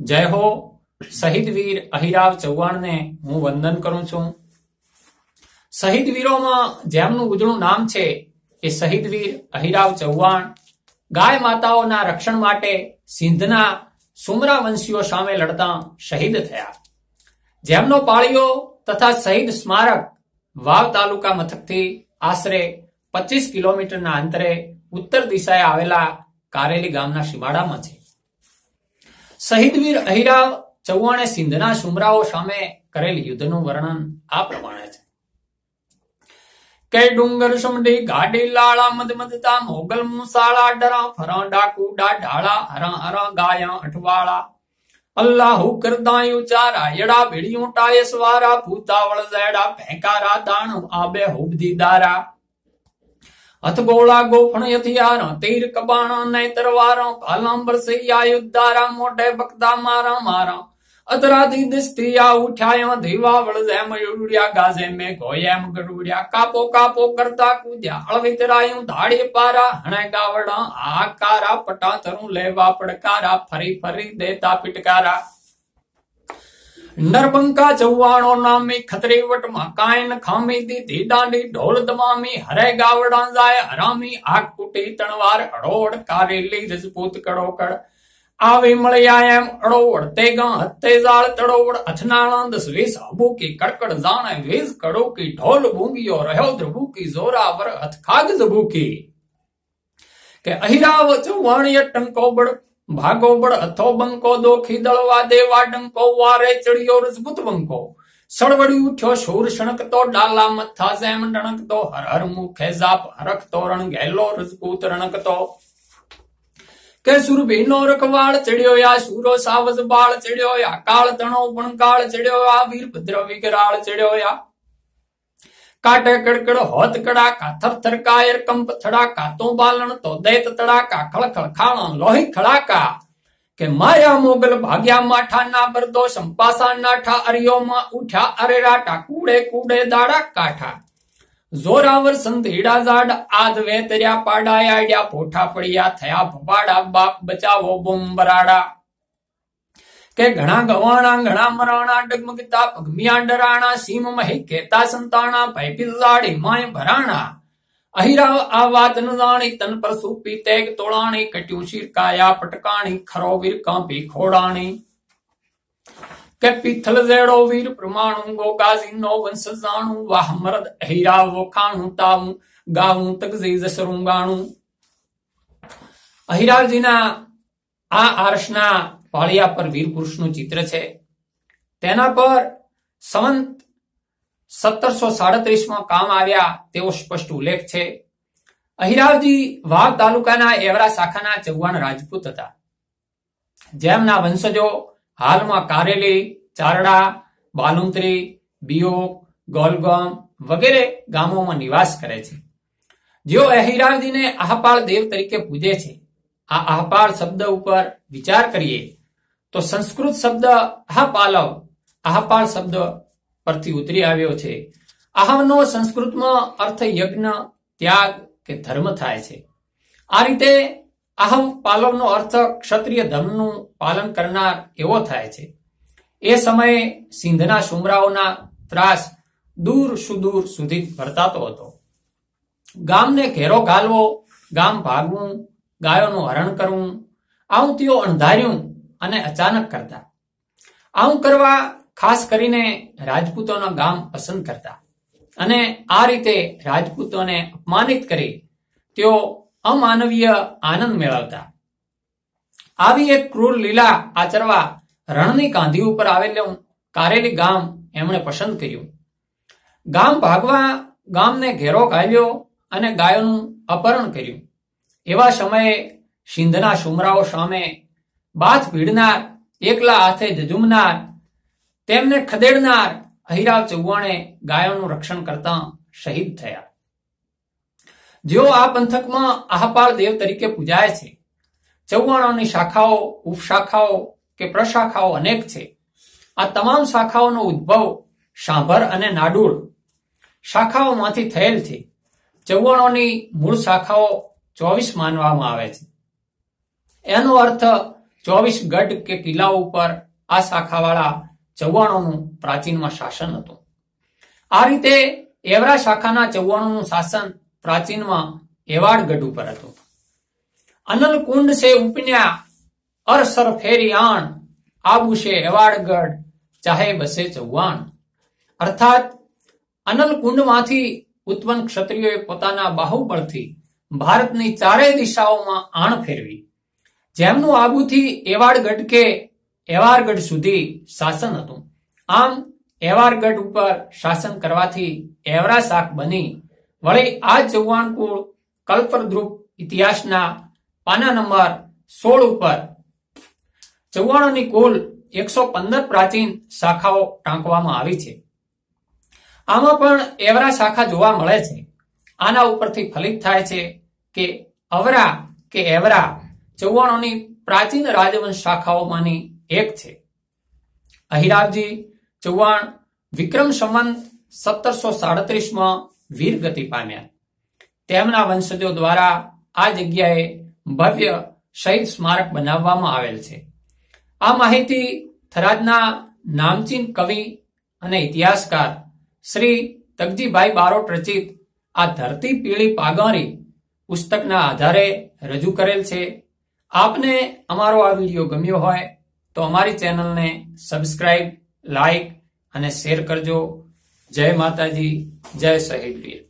જય હો, શહીદ વીર અહિરાવ ચૌહાણને હું વંદન કરું છું. શહીદ વીરોમાં જેમનું ઉજળું નામ છે એ શહીદ વીર અહિરાવ ચૌહાણ, ગાય માતાઓના રક્ષણ માટે સિંધના સુમરા વંશીઓ સામે લડતા શહીદ થયા. જેમનો પાળીઓ તથા શહીદ સ્મારક વાવ તાલુકા મથકથી આશરે પચીસ કિલોમીટરના અંતરે ઉત્તર દિશાએ આવેલા કારેલી ગામના સીમાડામાં છે. શહીદ વીર અહિરાવ ચૌહાણે સિંધના સુમરાઓ સામે કરેલ યુદ્ધનું વર્ણન આ પ્રમાણે છે. કે ડુંગર સમડી ગાડી લાળા મદ મદતા મોગલ મુસાળા ડરા ફરા ડાકુ ડાઢાળા હરા હરા ગાયા અઠવાળા. અલ્લાહુ કરદાયું ચારા, યડા ભીડિયું ટાય સવારા, ભૂતાવળ ઝેડા, ભેંકારા દાણ, આબે હુબદી દારા હથગોળા ગોફણ હથિયાર તીર કબાણ નૈતર તરવાર ભાલાંબર સૈયા યુદ્ધારા મોઢે બકદા મારા મારા અતરાથી દિસ્તિયા ઉઠ્યા ધીવાવળ જેમ ઉડ્યા ગાજે મે ગોયેમ ગરુડ્યા કાપો કાપો કરતા કૂદ્યા અળવિતરાયું ધાડી પારા હણે ગાવડા આકારા પટાતરું લેવા પડકારા ફરી ફરી દેતા પિટકારા નરબંકા જવાણો નામી ખતરી વટમાં કાયન ખામી દીધી દાંડી ઢોલ દમામી, હરે ગાવડા જાય હરામી, આગ કુટી તણવાર અડોડ કારેલી રજપૂત કડોકડ આવી મળ્યા એમ અડોવડ તે ગા હત્તે જાળ તડોવડ અથનાળંદ સ્વીસ વીસ અબૂકી કડકડ જાણે, વીસ કડોકી ઢોલ બૂંગીયો રહ્યો દ્રબૂકી જોરાવર અથખાગ ખાગ જબૂકી કે અહિરાવ ચૌવાણીય ટંકો બળ ભાગો બળ અથો બંકો, દોખી દળવા દેવા ડંકો, વારે ચડ્યો રજપૂત બંકો સળવડી ઉઠ્યો શૂર શણકતો, ડાલા મથા જેમ ડણકતો, હર હર મુખે જાપ, હરખતો રણ ગેલો રજપૂત રણકતો. કે સુરભીનો રખવાળ ચડ્યો યા સુરો સાવજ બાળ ચડ્યો યા, કાળ તણો પણ કાળ ચડ્યો આ વીરભદ્ર વિકરાળ ચડ્યો काट होत कड़ाका थर कायर कंप थड़ाका तो बालन तो दैत तड़ाका खड़खड़ खाण लोही खड़ाका के माया मोगल भाग्या माठा ना बरदो संपासा नाठा अरियो मा उठा अरे राटा कूड़े कूड़े दाड़ा काठा जोरावर संधीड़ा जाड आद पाड़ा पोठा पड़िया थया भपाड़ा बाप बचाव बुम बराड़ा કે ઘણા ગવાણા, ઘણા મરાણા, ડગમગતા પગમિયા ડરાણા સીમ મહે કેતા સંતાણા ભય પિઝાડી માય ભરાણા. અહિરાવ આ વાત ન જાણી તન પર સૂપી તેગ તોળાણી, કટ્યું શિરકાયા, પટકાણી ખરો વીર કાંપી ખોડાણી. કે પિથલ જેડો વીર પ્રમાણું, ગોગાજી નો વંશ જાણું, વાહ મરદ અહિરાવ વખાણું તાવું, ગાવું, તગજી જસરું ગાણું અહિરાવજીના આ આર્ષના પાળિયા પર વીર પુરુષનું ચિત્ર છે. તેના પર સંવંત સત્તરસો સાડત્રીસમાં કામ આવ્યા તેવો સ્પષ્ટ ઉલ્લેખ છે. અહિરાવજી વાવ તાલુકાના એવરા શાખાના ચૌહાણ રાજપૂત હતા. જેમના વંશજો હાલમાં કારેલી, ચારડા, બાલુંત્રી બિયોક ગોલગમ વગેરે ગામોમાં નિવાસ કરે છે. જેઓ અહિરાવજીને આહપાળ દેવ તરીકે પૂજે છે. આ આહપાળ શબ્દ ઉપર વિચાર કરીએ તો સંસ્કૃત શબ્દ આહપાલવ આહપાળ શબ્દ પરથી ઉતરી આવ્યો છે. આહવનો સંસ્કૃતમાં અર્થ યજ્ઞ, ત્યાગ કે ધર્મ થાય છે. આ રીતે આહવ પાલવનો અર્થ ક્ષત્રિય ધર્મનું પાલન કરનાર એવો થાય છે. એ સમયે સિંધના સુમરાઓના ત્રાસ દૂર સુદૂર સુધી વર્તાતો હતો. ગામને ઘેરો ઘાલવો ગામ ભાગવું, ગાયોનું હરણ કરવું આવું તેઓ અણધાર્યું અને અચાનક કરતા. આવું કરવા ખાસ કરીને રાજપૂતોના ગામ પસંદ કરતા. અને આ રીતે રાજપૂતોને અપમાનિત કરી તેઓ અમાનવીય આનંદ મેળવતા. આવી એક ક્રૂર લીલા આચરવા રણની કાંધી ઉપર આવેલું કારેલી ગામ એમણે પસંદ કર્યું. ગામ ભાગવા ગામને ઘેરો ઘાલ્યો અને ગાયોનું અપહરણ કર્યું. એવા સમયે સિંધના સુમરાઓ સામે બાથ ભીડનાર, એકલા હાથે જજુમનાર તેમને ખદેડનાર, અહિરાવ ચૌહાણે ગાયોનું રક્ષણ કરતા શહીદ થયા. જેઓ આ પંથકમાં આહપાળ દેવ તરીકે પૂજાય છે. ચૌહાણોની શાખાઓ, ઉપશાખાઓ કે પ્રશાખાઓ અનેક છે. આ તમામ શાખાઓનો ઉદ્ભવ સાંભર અને નાડુળ શાખાઓમાંથી થયેલ છે. ચૌહાણોની મૂળ શાખાઓ ચોવીસ માનવામાં આવે છે. એનો અર્થ ચોવીસ ગઢ કે કિલ્લા ઉપર આ શાખાવાળા ચૌહાણોનું પ્રાચીનમાં શાસન હતું. આ રીતે એવરા શાખાના ચૌહાણોનું શાસન પ્રાચીનમાં એવાડ ગઢ ઉપર હતું. અનલ કુંડ સે ઉપન્યા, અરસર ફેરી આણ, આબુ છે એવાડગઢ ચાહે બસે ચૌહાણ અર્થાત અનલ કુંડમાંથી ઉત્પન્ન ક્ષત્રિયોએ પોતાના બાહુબળથી ભારતની ચારેય દિશાઓમાં આણ ફેરવી. જેમનું આબુથી એવાડગઢ કે એવારગઢ સુધી શાસન હતું. આમ, એવારગઢ ઉપર શાસન કરવાથી એવરા શાખ બની. વળી આ ચૌહાણ કુળ કલ્પદ્રુપ ઇતિહાસના પાના નંબર સોળ ઉપર ચૌહાણોની કુલ એકસો પંદર પ્રાચીન શાખાઓ ટાંકવામાં આવી છે. આમાં પણ એવરા શાખા જોવા મળે છે. આના ઉપરથી ફલિત થાય છે કે અવરા કે એવરા ચૌહાણોની પ્રાચીન રાજવંશ શાખાઓમાંની એક છે. અહિરાવજી ચૌહાણ વિક્રમ સંવંત સત્તરસો સાડત્રીસમાં વીરગતિ પામ્યા. તેમના વંશજો દ્વારા આ જગ્યાએ ભવ્ય શહીદ સ્મારક બનાવવામાં આવેલ છે. આ માહિતી થરાદના નામચીન કવિ અને ઇતિહાસકાર શ્રી તગજીભાઈ બારોટ રચિત આ ધરતી પીળી પાગારી પુસ્તકના આધારે રજૂ કરેલ છે. આપને અમારો આ વીડિયો ગમ્યો હોય તો અમારી ચેનલને સબસ્ક્રાઇબ લાઈક અને શેર કરજો. જય માતાજી, જય શહીદ વીર.